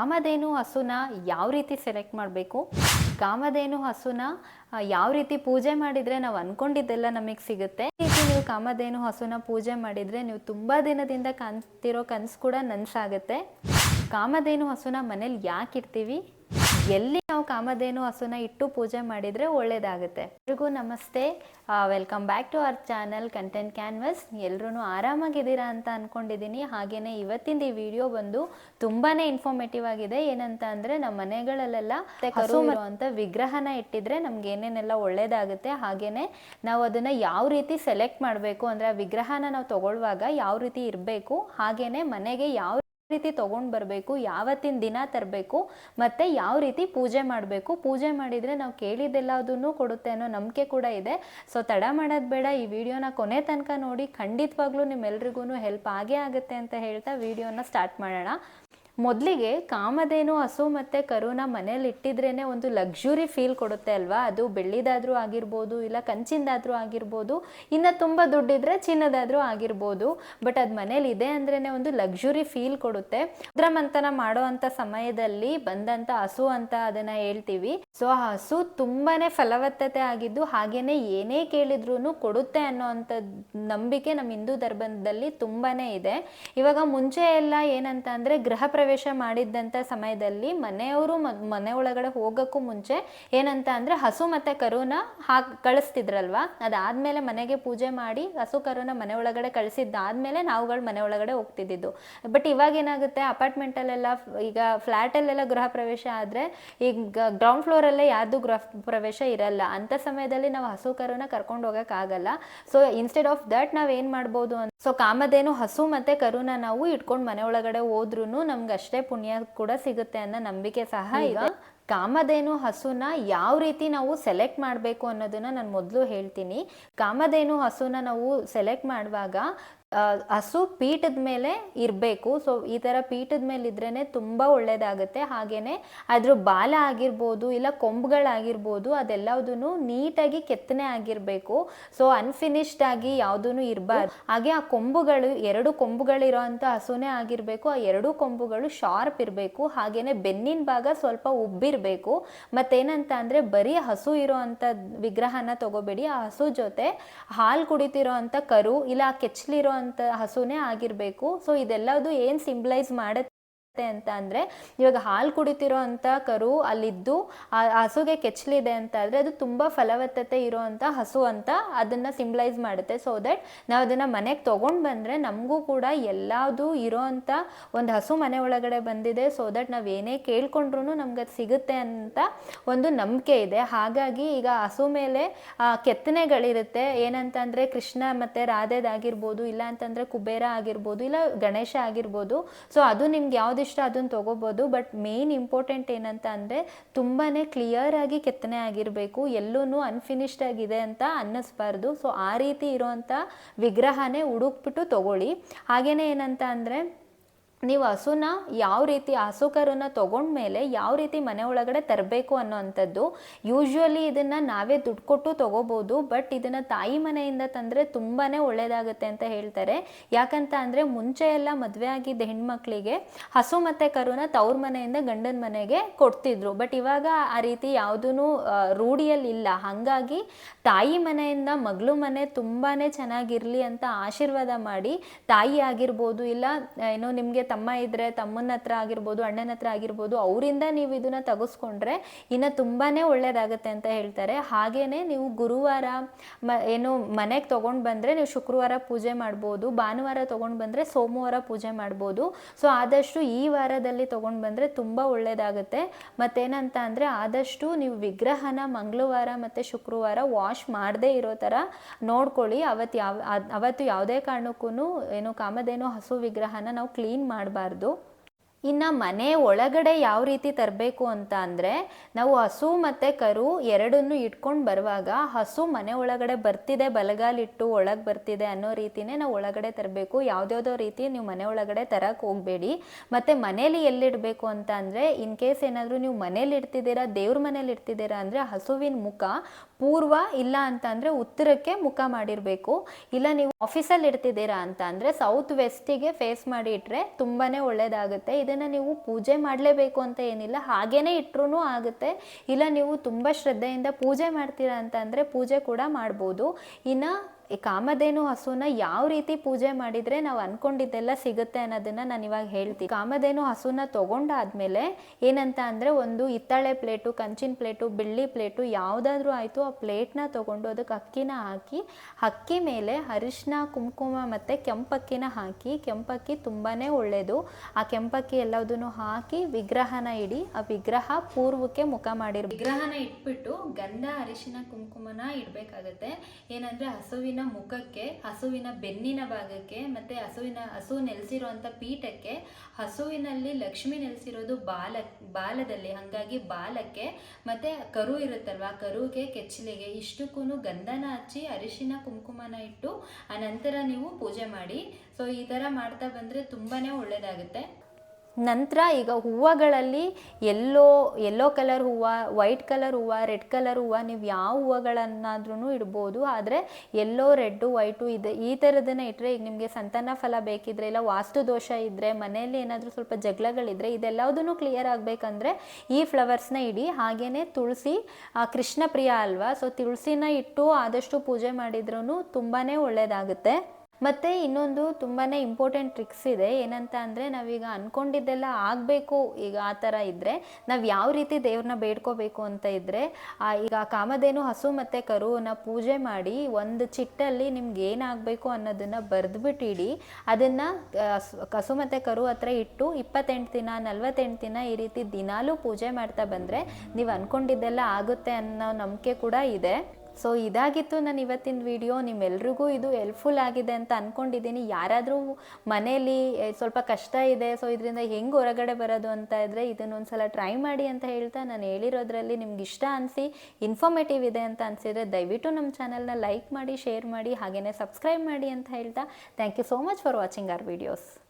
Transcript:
ಕಾಮಧೇನು ಹಸುನ ಯಾವ ರೀತಿ ಸೆಲೆಕ್ಟ್ ಮಾಡಬೇಕು? ಕಾಮಧೇನು ಹಸುನ ಯಾವ ರೀತಿ ಪೂಜೆ ಮಾಡಿದರೆ ನಾವು ಅಂದ್ಕೊಂಡಿದ್ದೆಲ್ಲ ನಮಗೆ ಸಿಗುತ್ತೆ. ಈ ನೀವು ಕಾಮಧೇನು ಹಸುನ ಪೂಜೆ ಮಾಡಿದರೆ ನೀವು ತುಂಬ ದಿನದಿಂದ ಕಾಣ್ತಿರೋ ಕನಸು ಕೂಡ ನನಸಾಗುತ್ತೆ. ಕಾಮಧೇನು ಹಸುನ ಮನೇಲಿ ಯಾಕೆ ಇಡ್ತೀವಿ? ಎಲ್ಲಿ ನಾವು ಕಾಮಧೇನು ಹಸುನ ಇಟ್ಟು ಪೂಜೆ ಮಾಡಿದ್ರೆ ಒಳ್ಳೆಯದಾಗುತ್ತೆ ಎಲ್ರಿಗೂ ನಮಸ್ತೆ. Welcome back to our channel content canvas ಎಲ್ಲರೂ ಆರಾಮಾಗಿದ್ದೀರಾ ಅಂತ ಅಂದ್ಕೊಂಡಿದ್ದೀನಿ ಹಾಗೆಯೇ ಇವತ್ತಿಂದ ಈ ವಿಡಿಯೋ ಬಂದು ತುಂಬಾನೇ ಇನ್ಫಾರ್ಮೇಟಿವ್ ಆಗಿದೆ. ಏನಂತ ಅಂದ್ರೆ ನಮ್ಮ ಮನೆಗಳಲ್ಲೆಲ್ಲ ಅಂತ ವಿಗ್ರಹನ ಇಟ್ಟಿದ್ರೆ ನಮ್ಗೆ ಏನೇನೆಲ್ಲ ಒಳ್ಳೇದಾಗುತ್ತೆ. ಹಾಗೆಯೇ ನಾವು ಅದನ್ನ ಯಾವ ರೀತಿ ಸೆಲೆಕ್ಟ್ ಮಾಡಬೇಕು ಅಂದ್ರೆ ಆ ವಿಗ್ರಹನ ನಾವು ತಗೊಳ್ಳುವಾಗ ಯಾವ ರೀತಿ ಇರಬೇಕು. ಹಾಗೆಯೇ ಮನೆಗೆ ಯಾವ ರೀತಿ ತೊಗೊಂಡು ಬರಬೇಕು, ಯಾವತ್ತಿನ ದಿನ ತರಬೇಕು, ಮತ್ತು ಯಾವ ರೀತಿ ಪೂಜೆ ಮಾಡಬೇಕು, ಪೂಜೆ ಮಾಡಿದರೆ ನಾವು ಕೇಳಿದ್ದೆಲ್ಲದನ್ನು ಕೊಡುತ್ತೆ ಅನ್ನೋ ನಂಬಿಕೆ ಕೂಡ ಇದೆ. ಸೊ ತಡ ಮಾಡೋದು ಬೇಡ, ಈ ವಿಡಿಯೋನ ಕೊನೆ ತನಕ ನೋಡಿ, ಖಂಡಿತವಾಗ್ಲೂ ನಿಮ್ಮೆಲ್ರಿಗೂ ಹೆಲ್ಪ್ ಆಗೇ ಆಗುತ್ತೆ ಅಂತ ಹೇಳ್ತಾ ವಿಡಿಯೋನ ಸ್ಟಾರ್ಟ್ ಮಾಡೋಣ. ಮೊದಲಿಗೆ ಕಾಮಧೇನು, ಹಸು ಮತ್ತು ಕರುನ ಮನೇಲಿ ಇಟ್ಟಿದ್ರೇ ಒಂದು ಲಕ್ಸುರಿ ಫೀಲ್ ಕೊಡುತ್ತೆ ಅಲ್ವಾ? ಅದು ಬೆಳ್ಳಿದಾದರೂ ಆಗಿರ್ಬೋದು, ಇಲ್ಲ ಕಂಚಿಂದಾದರೂ ಆಗಿರ್ಬೋದು, ಇನ್ನು ತುಂಬ ದುಡ್ಡಿದ್ರೆ ಚಿನ್ನದಾದರೂ ಆಗಿರ್ಬೋದು ಬಟ್ ಅದು ಮನೇಲಿ ಇದೆ ಅಂದ್ರೇ ಒಂದು ಲಕ್ಸುರಿ ಫೀಲ್ ಕೊಡುತ್ತೆ. ಮಂಥನ ಮಾಡೋ ಸಮಯದಲ್ಲಿ ಬಂದಂಥ ಹಸು ಅಂತ ಅದನ್ನು ಹೇಳ್ತೀವಿ. ಸೊ ಆ ಹಸು ತುಂಬಾನೇ ಫಲವತ್ತತೆ ಆಗಿದ್ದು ಹಾಗೇನೆ ಏನೇ ಕೇಳಿದ್ರು ಕೊಡುತ್ತೆ ಅನ್ನೋ ನಂಬಿಕೆ ನಮ್ಮ ಹಿಂದೂ ಧರ್ಮದಲ್ಲಿ ತುಂಬಾನೇ ಇದೆ. ಇವಾಗ ಮುಂಚೆ ಎಲ್ಲ ಏನಂತ ಅಂದರೆ ಗೃಹ ಪ್ರವೇಶ ಮಾಡಿದ್ದಂಥ ಸಮಯದಲ್ಲಿ ಮನೆಯವರು ಮನೆ ಒಳಗಡೆ ಹೋಗೋಕ್ಕೂ ಮುಂಚೆ ಏನಂತ ಅಂದರೆ ಹಸು ಮತ್ತು ಕರುನ ಹಾಕಿ, ಕಳಿಸ್ತಿದ್ರಲ್ವಾ? ಅದಾದಮೇಲೆ ಮನೆಗೆ ಪೂಜೆ ಮಾಡಿ ಹಸು ಕರುನ ಮನೆ ಒಳಗಡೆ ಕಳಿಸಿದ್ದಾದ್ಮೇಲೆ ನಾವುಗಳು ಮನೆ ಒಳಗಡೆ ಹೋಗ್ತಿದ್ದಿದ್ದು. ಬಟ್ ಇವಾಗ ಏನಾಗುತ್ತೆ ಅಪಾರ್ಟ್ಮೆಂಟಲ್ಲೆಲ್ಲ ಈಗ ಫ್ಲ್ಯಾಟಲ್ಲೆಲ್ಲ ಗೃಹ ಪ್ರವೇಶ ಆದರೆ ಈಗ ಗ್ರೌಂಡ್ ಫ್ಲೋರಲ್ಲೇ ಯಾವುದು ಗೃಹ ಪ್ರವೇಶ ಇರಲ್ಲ. ಅಂಥ ಸಮಯದಲ್ಲಿ ನಾವು ಹಸು ಕರುನ ಕರ್ಕೊಂಡು ಹೋಗೋಕ್ಕಾಗಲ್ಲ ಸೊ ಇನ್ಸ್ಟೆಡ್ ಆಫ್ ದಟ್ ನಾವು ಏನು ಮಾಡ್ಬೋದು ಅಂತ ಸೊ ಕಾಮಧೇನು ಹಸು ಮತ್ತು ಕರುನ ನಾವು ಇಟ್ಕೊಂಡು ಮನೆ ಒಳಗಡೆ ಹೋದ್ರೂ ನಮ್ಗೆ ಅಷ್ಟೇ ಪುಣ್ಯ ಕೂಡ ಸಿಗುತ್ತೆ ಅನ್ನೋ ನಂಬಿಕೆ ಸಹ ಇದೆ. ಕಾಮಧೇನು ಹಸುನ ಯಾವ ರೀತಿ ನಾವು ಸೆಲೆಕ್ಟ್ ಮಾಡಬೇಕು ಅನ್ನೋದನ್ನ ನಾನು ಮೊದಲು ಹೇಳ್ತೀನಿ. ಕಾಮಧೇನು ಹಸುನ ನಾವು ಸೆಲೆಕ್ಟ್ ಮಾಡುವಾಗ ಹಸು ಪೀಠದ ಮೇಲೆ ಇರಬೇಕು. ಸೊ ಈ ಥರ ಪೀಠದ ಮೇಲೆ ಇದ್ರೇ ತುಂಬ ಒಳ್ಳೆಯದಾಗುತ್ತೆ ಹಾಗೆಯೇ ಅದ್ರ ಬಾಲ ಆಗಿರ್ಬೋದು, ಇಲ್ಲ ಕೊಂಬುಗಳಾಗಿರ್ಬೋದು ಅದೆಲ್ಲದೂ ನೀಟಾಗಿ ಕೆತ್ತನೆ ಆಗಿರಬೇಕು. ಸೊ ಅನ್ಫಿನಿಶ್ಡ್ ಆಗಿ ಯಾವುದೂ ಇರಬಾರ್ದು. ಹಾಗೆ ಆ ಕೊಂಬುಗಳು, ಎರಡು ಕೊಂಬುಗಳಿರೋ ಅಂಥ ಹಸುನೇ ಆಗಿರಬೇಕು. ಆ ಎರಡು ಕೊಂಬುಗಳು ಶಾರ್ಪ್ ಇರಬೇಕು. ಹಾಗೆಯೇ ಬೆನ್ನಿನ ಭಾಗ ಸ್ವಲ್ಪ ಉಬ್ಬಿರಬೇಕು. ಮತ್ತೇನಂತ ಅಂದರೆ ಬರೀ ಹಸು ಇರೋ ಅಂಥ ವಿಗ್ರಹನ ತಗೋಬೇಡಿ. ಆ ಹಸು ಜೊತೆ ಹಾಲು ಕುಡಿತಿರೋ ಅಂಥ ಕರು, ಇಲ್ಲ ಕೆಚ್ಚಲಿರೋ ಅಂಥ ಹಸುನೇ ಆಗಿರಬೇಕು. ಸೊ ಇದೆಲ್ಲದು ಏನು ಸಿಂಬಲೈಸ್ ಮಾಡುತ್ತೆ ಅಂತ ಅಂದರೆ, ಇವಾಗ ಹಾಲು ಕುಡಿತಿರೋ ಅಂಥ ಕರು ಅಲ್ಲಿದ್ದು, ಆ ಹಸುಗೆ ಕೆಚ್ಚಲಿದೆ ಅಂತ ಆದರೆ ಅದು ತುಂಬ ಫಲವತ್ತತೆ ಇರೋ ಅಂಥ ಹಸು ಅಂತ ಅದನ್ನು ಸಿಂಬಲೈಸ್ ಮಾಡುತ್ತೆ. ಸೊ ದಟ್ ನಾವು ಅದನ್ನು ಮನೆಗೆ ತೊಗೊಂಡು ಬಂದರೆ ನಮಗೂ ಕೂಡ ಎಲ್ಲದು ಇರೋ ಅಂಥ ಒಂದು ಹಸು ಮನೆ ಒಳಗಡೆ ಬಂದಿದೆ. ಸೊ ದಟ್ ನಾವು ಏನೇ ಕೇಳ್ಕೊಂಡ್ರೂ ನಮ್ಗೆ ಅದು ಸಿಗುತ್ತೆ ಅಂತ ಒಂದು ನಂಬಿಕೆ ಇದೆ. ಹಾಗಾಗಿ ಈಗ ಹಸು ಮೇಲೆ ಕೆತ್ತನೆಗಳಿರುತ್ತೆ. ಏನಂತ ಅಂದರೆ ಕೃಷ್ಣ ಮತ್ತು ರಾಧೆದಾಗಿರ್ಬೋದು ಇಲ್ಲ ಅಂತಂದರೆ ಕುಬೇರ ಆಗಿರ್ಬೋದು, ಇಲ್ಲ ಗಣೇಶ ಆಗಿರ್ಬೋದು. ಸೊ ಅದು ನಿಮ್ಗೆ ಯಾವ್ದು ಇಷ್ಟ ಅದನ್ನು ತೊಗೋಬೋದು. ಬಟ್ ಮೇನ್ ಇಂಪಾರ್ಟೆಂಟ್ ಏನಂತ ಅಂದರೆ ತುಂಬಾ ಕ್ಲಿಯರ್ ಆಗಿ ಕೆತ್ತನೆ ಆಗಿರಬೇಕು. ಎಲ್ಲೂ ಅನ್ಫಿನಿಶ್ಡ್ ಆಗಿದೆ ಅಂತ ಅನ್ನಿಸ್ಬಾರ್ದು. ಸೊ ಆ ರೀತಿ ಇರೋವಂಥ ವಿಗ್ರಹನೇ ಹುಡುಕ್ಬಿಟ್ಟು ತಗೊಳ್ಳಿ. ಹಾಗೇನೇ ಏನಂತ ಅಂದರೆ ನೀವು ಹಸುನ ಯಾವ ರೀತಿ ಹಸು ಕರುನ ತೊಗೊಂಡ್ಮೇಲೆ ಯಾವ ರೀತಿ ಮನೆ ಒಳಗಡೆ ತರಬೇಕು ಅನ್ನೋವಂಥದ್ದು ಯೂಶ್ವಲಿ ಇದನ್ನು ನಾವೇ ದುಡ್ಡು ಕೊಟ್ಟು ತೊಗೋಬೋದು ಬಟ್ ಇದನ್ನು ತಾಯಿ ಮನೆಯಿಂದ ತಂದರೆ ತುಂಬಾ ಒಳ್ಳೆಯದಾಗುತ್ತೆ ಅಂತ ಹೇಳ್ತಾರೆ. ಯಾಕಂತ ಅಂದರೆ ಮುಂಚೆ ಎಲ್ಲ ಮದುವೆ ಆಗಿದ್ದ ಹೆಣ್ಮಕ್ಳಿಗೆ ಹಸು ಮತ್ತು ಕರುನ ತವ್ರ ಮನೆಯಿಂದ ಗಂಡನ ಮನೆಗೆ ಕೊಡ್ತಿದ್ರು. ಬಟ್ ಇವಾಗ ಆ ರೀತಿ ಯಾವುದೂ ರೂಢಿಯಲ್ಲಿಲ್ಲ ಹಾಗಾಗಿ ತಾಯಿ ಮನೆಯಿಂದ ಮಗಳು ಮನೆ ತುಂಬಾ ಚೆನ್ನಾಗಿರಲಿ ಅಂತ ಆಶೀರ್ವಾದ ಮಾಡಿ ತಾಯಿ ಆಗಿರ್ಬೋದು ಇಲ್ಲ ಏನೋ ನಿಮಗೆ ತಮ್ಮ ಇದ್ದರೆ ತಮ್ಮನ ಹತ್ರ ಆಗಿರ್ಬೋದು, ಅಣ್ಣನ ಹತ್ರ ಆಗಿರ್ಬೋದು, ಅವರಿಂದ ನೀವು ಇದನ್ನ ತಗಸ್ಕೊಂಡ್ರೆ ಇನ್ನು ತುಂಬಾನೇ ಒಳ್ಳೆಯದಾಗುತ್ತೆ ಅಂತ ಹೇಳ್ತಾರೆ. ಹಾಗೇನೆ ನೀವು ಗುರುವಾರ ಮ, ಏನು ಮನೆಗೆ ತೊಗೊಂಡು ಬಂದರೆ ನೀವು ಶುಕ್ರವಾರ ಪೂಜೆ ಮಾಡ್ಬೋದು, ಭಾನುವಾರ ತೊಗೊಂಡು ಬಂದರೆ ಸೋಮವಾರ ಪೂಜೆ ಮಾಡ್ಬೋದು. ಸೊ, ಆದಷ್ಟು ಈ ವಾರದಲ್ಲಿ ತೊಗೊಂಡು ಬಂದರೆ ತುಂಬ ಒಳ್ಳೆಯದಾಗುತ್ತೆ ಮತ್ತೇನಂತ ಅಂದ್ರೆ ಆದಷ್ಟು ನೀವು ವಿಗ್ರಹನ ಮಂಗಳವಾರ ಮತ್ತೆ ಶುಕ್ರವಾರ ವಾಶ್ ಮಾಡದೇ ಇರೋ ಥರ ನೋಡ್ಕೊಳ್ಳಿ. ಅವತ್ತು ಯಾವ ಅವತ್ತು ಯಾವುದೇ ಕಾರಣಕ್ಕೂ ಏನು ಕಾಮಧೇನು ಹಸು ವಿಗ್ರಹನ ನಾವು ಕ್ಲೀನ್ ಮಾಡಬಾರ್ದು. ಇನ್ನು ಮನೆ ಒಳಗಡೆ ಯಾವ ರೀತಿ ತರಬೇಕು ಅಂತ ಅಂದರೆ, ನಾವು ಹಸು ಮತ್ತು ಕರು ಎರಡನ್ನು ಇಟ್ಕೊಂಡು ಬರುವಾಗ ಹಸು ಮನೆ ಒಳಗಡೆ ಬರ್ತಿದೆ, ಬಲಗಾಲಿಟ್ಟು ಒಳಗೆ ಬರ್ತಿದೆ ಅನ್ನೋ ರೀತಿನೇ ನಾವು ಒಳಗಡೆ ತರಬೇಕು. ಯಾವುದ್ಯಾವುದೋ ರೀತಿ ನೀವು ಮನೆ ಒಳಗಡೆ ತರಕ್ಕೆ ಹೋಗಬೇಡಿ. ಮತ್ತು ಮನೇಲಿ ಎಲ್ಲಿಡಬೇಕು ಅಂತ ಅಂದರೆ ಇನ್ ಕೇಸ್ ಏನಾದರೂ ನೀವು ಮನೇಲಿ ಇಡ್ತಿದ್ದೀರಾ, ದೇವ್ರ ಮನೇಲಿ ಇಡ್ತಿದ್ದೀರಾ ಅಂದರೆ ಹಸುವಿನ ಮುಖ ಪೂರ್ವ ಇಲ್ಲ ಅಂತ ಅಂದರೆ ಉತ್ತರಕ್ಕೆ ಮುಖ ಮಾಡಿರಬೇಕು. ಇಲ್ಲ ನೀವು ಆಫೀಸಲ್ಲಿ ಇರ್ತಿದ್ದೀರಾ ಅಂತ ಅಂದರೆ ಸೌತ್ ವೆಸ್ಟಿಗೆ ಫೇಸ್ ಮಾಡಿ ಇಟ್ಟರೆ ತುಂಬಾ ಒಳ್ಳೆಯದಾಗುತ್ತೆ ಇದನ್ನು ನೀವು ಪೂಜೆ ಮಾಡಲೇಬೇಕು ಅಂತ ಏನಿಲ್ಲ, ಹಾಗೇನೇ ಇಟ್ರೂ ಆಗುತ್ತೆ. ಇಲ್ಲ ನೀವು ತುಂಬ ಶ್ರದ್ಧೆಯಿಂದ ಪೂಜೆ ಮಾಡ್ತೀರಾ ಅಂತ ಪೂಜೆ ಕೂಡ ಮಾಡ್ಬೋದು. ಇನ್ನು ಈ ಕಾಮಧೇನು ಹಸುನ ಯಾವ ರೀತಿ ಪೂಜೆ ಮಾಡಿದರೆ ನಾವು ಅನ್ಕೊಂಡಿದ್ದೆಲ್ಲ ಸಿಗುತ್ತೆ ಅನ್ನೋದನ್ನ ನಾನು ಇವಾಗ ಹೇಳ್ತೀನಿ ಕಾಮಧೇನು ಹಸುನ ತಗೊಂಡಾದ್ಮೇಲೆ ಏನಂತ ಅಂದರೆ ಒಂದು ಹಿತ್ತಾಳೆ ಪ್ಲೇಟು, ಕಂಚಿನ ಪ್ಲೇಟು, ಬೆಳ್ಳಿ ಪ್ಲೇಟು ಯಾವುದಾದ್ರೂ ಆಯಿತು ಆ ಪ್ಲೇಟ್ನ ತಗೊಂಡು ಅದಕ್ಕೆ ಅಕ್ಕಿನ ಹಾಕಿ, ಅಕ್ಕಿ ಮೇಲೆ ಅರಿಶಿನ ಕುಂಕುಮ ಮತ್ತು ಕೆಂಪಕ್ಕಿನ ಹಾಕಿ, ಕೆಂಪಕ್ಕಿ ತುಂಬಾ ಒಳ್ಳೆಯದು ಆ ಕೆಂಪಕ್ಕಿ ಎಲ್ಲದನ್ನು ಹಾಕಿ ವಿಗ್ರಹನ ಇಡಿ, ಆ ವಿಗ್ರಹ ಪೂರ್ವಕ್ಕೆ ಮುಖ ಮಾಡಿರ್ ವಿಗ್ರಹನ ಇಟ್ಬಿಟ್ಟು ಗಂಧ ಅರಿಶಿನ ಕುಂಕುಮನ ಇಡಬೇಕಾಗತ್ತೆ. ಏನಂದರೆ ಹಸುವಿನ ಮುಖಕ್ಕೆ, ಹಸುವಿನ ಬೆನ್ನಿನ ಭಾಗಕ್ಕೆ ಮತ್ತು ಹಸುವಿನ, ಹಸು ನೆಲೆಸಿರುವಂಥ ಪೀಠಕ್ಕೆ, ಹಸುವಿನಲ್ಲಿ ಲಕ್ಷ್ಮಿ ನೆಲೆಸಿರೋದು ಬಾಲ, ಬಾಲದಲ್ಲಿ, ಹಾಗಾಗಿ ಬಾಲಕ್ಕೆ ಮತ್ತು ಕರು ಇರುತ್ತಲ್ವ? ಕರುಗೆ, ಕೆಚ್ಚಲಿಗೆ ಇಷ್ಟಕ್ಕೂ ಗಂಧನ ಹಚ್ಚಿ ಅರಿಶಿನ, ಕುಂಕುಮನ ಇಟ್ಟು ಆ ನಂತರ ನೀವು ಪೂಜೆ ಮಾಡಿ. ಸೊ ಈ ಥರ ಮಾಡ್ತಾ ಬಂದರೆ ತುಂಬಾ ಒಳ್ಳೆಯದಾಗುತ್ತೆ ನಂತರ ಈಗ ಹೂವುಗಳಲ್ಲಿ ಎಲ್ಲೋ ಎಲ್ಲೋ ಕಲರ್ ಹೂವು, ವೈಟ್ ಕಲರ್ ಹೂವು, ರೆಡ್ ಕಲರ್ ಹೂವು, ನೀವು ಯಾವ ಹೂವುಗಳನ್ನಾದ್ರೂ ಇಡ್ಬೋದು. ಆದರೆ ಎಲ್ಲೋ ರೆಡ್ಡು, ವೈಟು ಇದೆ, ಈ ಥರದನ್ನ ಇಟ್ಟರೆ ಈಗ ನಿಮಗೆ ಸಂತಾನ ಫಲ ಬೇಕಿದ್ರೆ, ಇಲ್ಲ ವಾಸ್ತು ದೋಷ ಇದ್ದರೆ ಮನೆಯಲ್ಲಿ ಏನಾದರೂ ಸ್ವಲ್ಪ ಜಗಳಗಳಿದ್ರೆ ಇದೆಲ್ಲದನ್ನು ಕ್ಲಿಯರ್ ಆಗಬೇಕಂದ್ರೆ ಈ ಫ್ಲವರ್ಸ್ನ ಇಡಿ. ಹಾಗೆಯೇ ತುಳಸಿ ಕೃಷ್ಣ ಪ್ರಿಯ ಅಲ್ವಾ? ಸೊ ತುಳಸಿನ ಇಟ್ಟು ಆದಷ್ಟು ಪೂಜೆ ಮಾಡಿದ್ರೂ ತುಂಬಾ ಒಳ್ಳೆಯದಾಗುತ್ತೆ ಮತ್ತು ಇನ್ನೊಂದು ತುಂಬಾ ಇಂಪಾರ್ಟೆಂಟ್ ಟ್ರಿಕ್ಸ್ ಇದೆ. ಏನಂತ ಅಂದರೆ ನಾವೀಗ ಅಂದ್ಕೊಂಡಿದ್ದೆಲ್ಲ ಆಗಬೇಕು. ಈಗ ಆ ಥರ ಇದ್ದರೆ ನಾವು ಯಾವ ರೀತಿ ದೇವ್ರನ್ನ ಬೇಡ್ಕೋಬೇಕು ಅಂತ ಇದ್ದರೆ ಈಗ ಕಾಮಧೇನು, ಹಸು ಮತ್ತು ಕರುವನ್ನ ಪೂಜೆ ಮಾಡಿ ಒಂದು ಚಿಟ್ಟಲ್ಲಿ ನಿಮ್ಗೆ ಏನಾಗಬೇಕು ಅನ್ನೋದನ್ನು ಬರೆದ್ಬಿಟ್ಟಿಡಿ. ಅದನ್ನು ಹಸು ಮತ್ತು ಕರು ಹತ್ರ ಇಟ್ಟು ಇಪ್ಪತ್ತೆಂಟು ದಿನ, ನಲ್ವತ್ತೆಂಟು ದಿನ ಈ ರೀತಿ ದಿನಾಲೂ ಪೂಜೆ ಮಾಡ್ತಾ ಬಂದರೆ ನೀವು ಅಂದ್ಕೊಂಡಿದ್ದೆಲ್ಲ ಆಗುತ್ತೆ ಅನ್ನೋ ನಂಬಿಕೆ ಕೂಡ ಇದೆ. ಸೊ ಇದಾಗಿತ್ತು ನಾನು ಇವತ್ತಿನ ವಿಡಿಯೋ ನಿಮ್ಮೆಲ್ರಿಗೂ ಇದು ಹೆಲ್ಪ್ಫುಲ್ ಆಗಿದೆ ಅಂತ ಅಂದ್ಕೊಂಡಿದ್ದೀನಿ ಯಾರಾದರೂ ಮನೇಲಿ ಸ್ವಲ್ಪ ಕಷ್ಟ ಇದೆ ಸೊ ಇದರಿಂದ ಹೆಂಗೆ ಹೊರಗಡೆ ಬರೋದು ಅಂತ ಇದ್ದರೆ ಇದನ್ನೊಂದ್ಸಲ ಟ್ರೈ ಮಾಡಿ ಅಂತ ಹೇಳ್ತಾ ನಾನು ಹೇಳಿರೋದ್ರಲ್ಲಿ ನಿಮ್ಗೆ ಇಷ್ಟ ಅನಿಸಿ ಇನ್ಫಾರ್ಮೇಟಿವ್ ಇದೆ ಅಂತ ಅನಿಸಿದರೆ ದಯವಿಟ್ಟು ನಮ್ಮ ಚಾನಲ್ನ ಲೈಕ್ ಮಾಡಿ ಶೇರ್ ಮಾಡಿ ಹಾಗೆಯೇ ಸಬ್ಸ್ಕ್ರೈಬ್ ಮಾಡಿ ಅಂತ ಹೇಳ್ತಾ. Thank you so much for watching our videos